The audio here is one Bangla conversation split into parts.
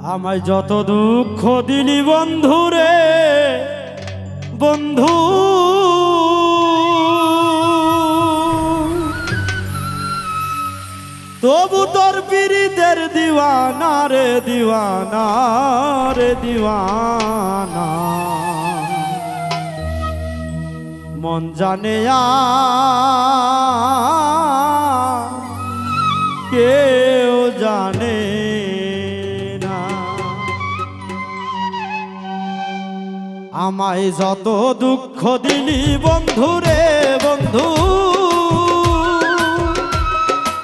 আমায় যত দুঃখ দিলি বন্ধু রে বন্ধু। তবু তোর পীড়িতের দিওয়ানা রে দিওয়ানা রে, দিওয়ানা। মন জানে আর আমায় যত দুঃখ দিলি, বন্ধু রে বন্ধু।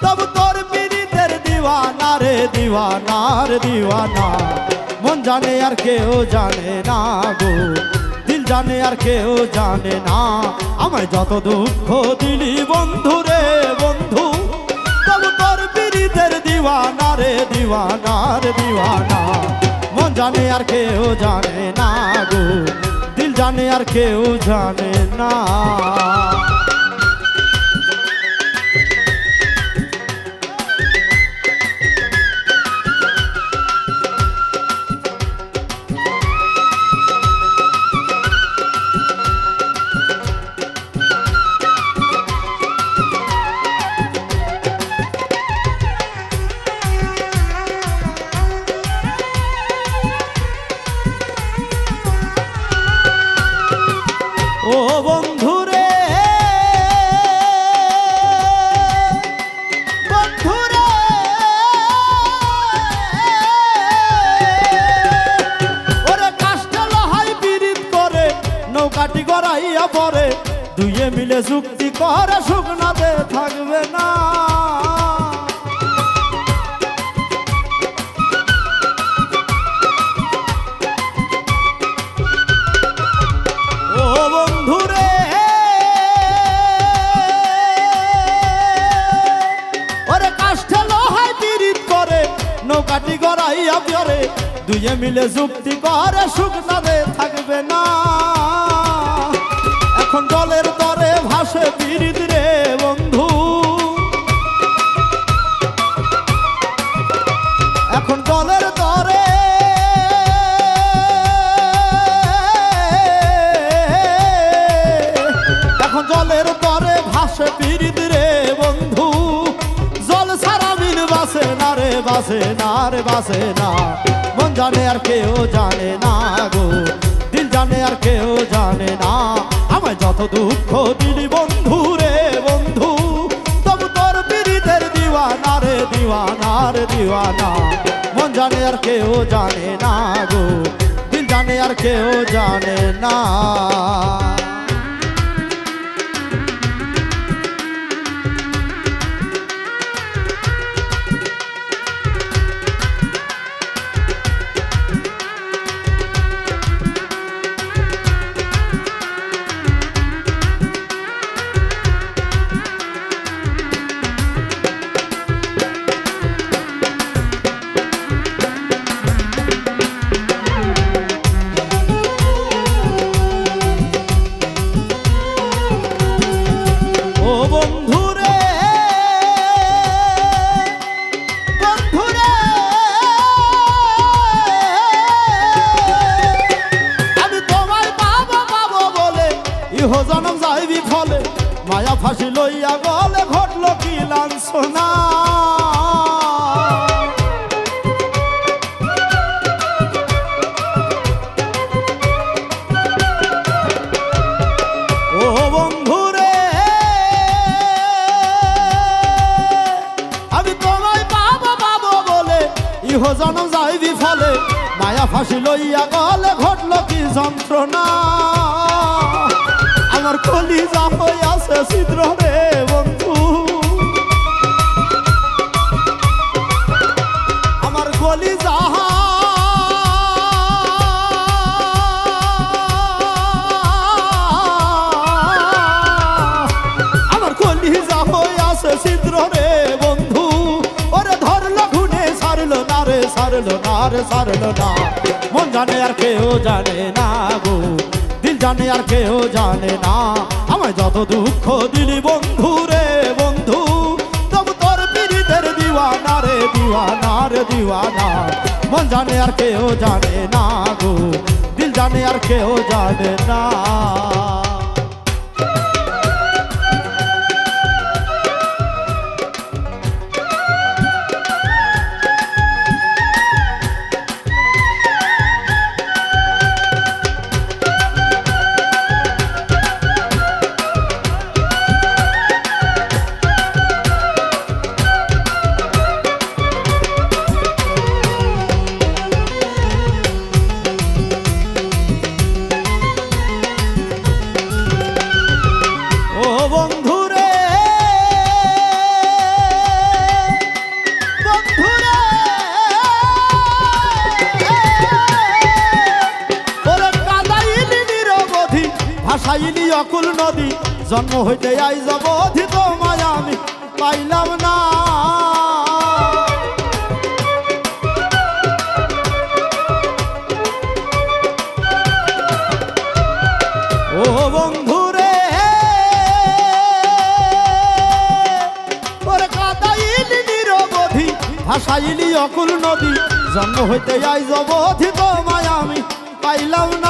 তব তোর পীড়িতের দিওয়ানা রে দিওয়ানা রে দিওয়ানা। মন জানে আর কেউ জানে না গো। দিল জানে আর কেউ জানে না। আমায় যত দুঃখ দিলি, বন্ধু রে বন্ধু। তব তোর পীড়িতের দিওয়ানা রে দিওয়ানা রে দিওয়ানা। জানে আর কেউ জানে না গো। দিল জানে আর কেউ জানে না। বন্ধুরে। বন্ধুরে। ওরে কাষ্টা লহাই বিরিত করে, নৌকাটি গড়াইয়া পরে, দুইয়ে মিলে যুক্তি করে শুকনাতে থাকবে না। দুয়ে মিলে যুক্তি করে শুকনারে থাকবে না। এখন জলের তরে ভাসে পিরিত রে বন্ধু। এখন জলের তরে এখন জলের তরে ভাসে পিরিত রে বন্ধু। জল সারা মিল বাসে না। বাসে না রে বাসে না। মন জানে আর কেউ জানে না গো। দিল জানে আর কেউ জানে না। আমায় যত দুঃখ দিলি বন্ধু রে বন্ধু। তবু তোর পীড়িতের দিওয়ানা রে দিওয়ানা রে দিওয়ানা। মন জানে আর কেউ জানে না গো। দিল জানে আর কেউ জানে না। মায়া ফাঁসি লইয়া গলে ঘটলো কি লাঞ্ছনা জনম যাইবি ফলে মায়া ফাঁসি লইয়া গলে ঘটলো কি যন্ত্রণা। আমার কলি যা আছে ছিদ্র বন্ধু। আমার গলি যাহা। আমার কলি যা আছে ছিদ্র বন্ধু। ওরে ধরলো ঘুনে সারলো না রে, সারলো না না। মন জানে আর কেউ জানে না গো। জানে আর কেউ জানে না। আমায় যত দুঃখ দিলি বন্ধু রে বন্ধু, তবু তোর পীড়িতের দিওয়ানা রে দিওয়ানা রে দিওয়ানা। মন জানে আর কেউ জানে না গো, দিল জানে আর কেউ জানে না। অকুল নদী, জন্ম হইতে আই যাব অধিত মায়া আমি, পাইলাম না। ও বন্ধুরে ওরে কাদাইলি নিরবধি ভাসাইলি অকুল নদী, জন্ম হইতে আই জবধি তোমায় আমি, পাইলাম না।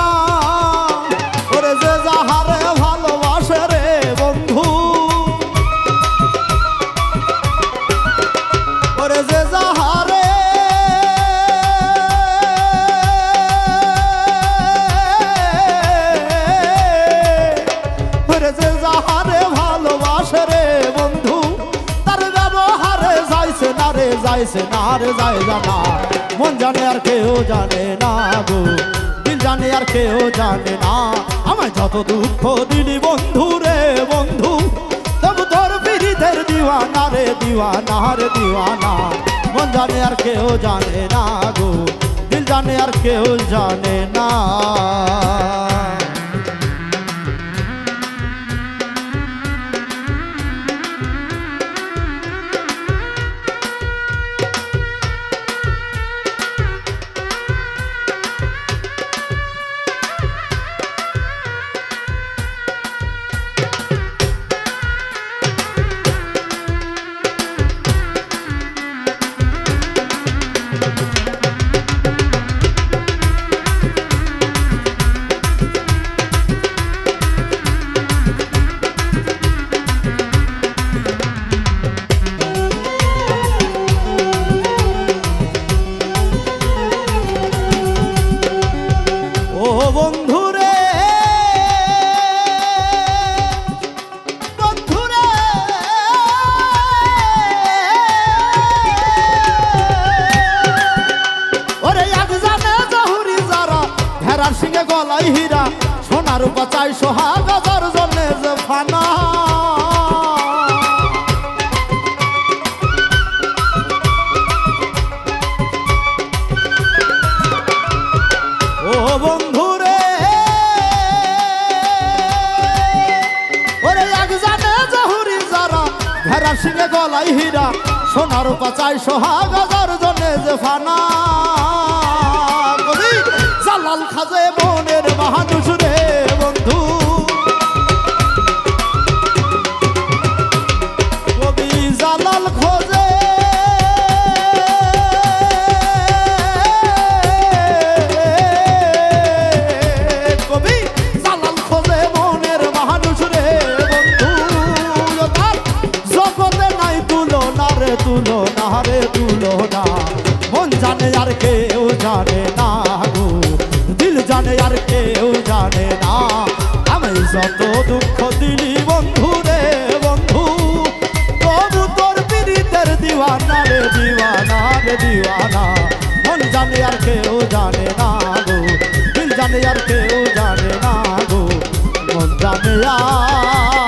যাইছে না যায় জানা। মন জানে আর কেউ জানে না গো। দিল জানে আর কেউ জানে না। আমায় যত দুঃখ দিলি বন্ধু রে বন্ধু। তবু তোর বিরিধের দিওয়ানা রে দিওয়ানা রে দিওয়ানা। মন জানে আর কেউ জানে না গো। দিল জানে আর কেউ জানে না। উপা চাই সোহাগ যে জানে হীরা সোনার পাচাই সোহাগ যার জন্যে যে ফানা। জালাল খাজে মনের মানুষ রে বন্ধু। কবি জালাল খোঁজে। কবি জালাল খোঁজে মনের মানুষ রে বন্ধু। জগতে নাই তুলো না রে তুলো না রে তুলো না মন জানে আর কেউ জানে না। দিওয়ানা। মন জানে আর কেউ জানে না গো। দিল জানে আর কেউ জানে না গো। মন জানে আর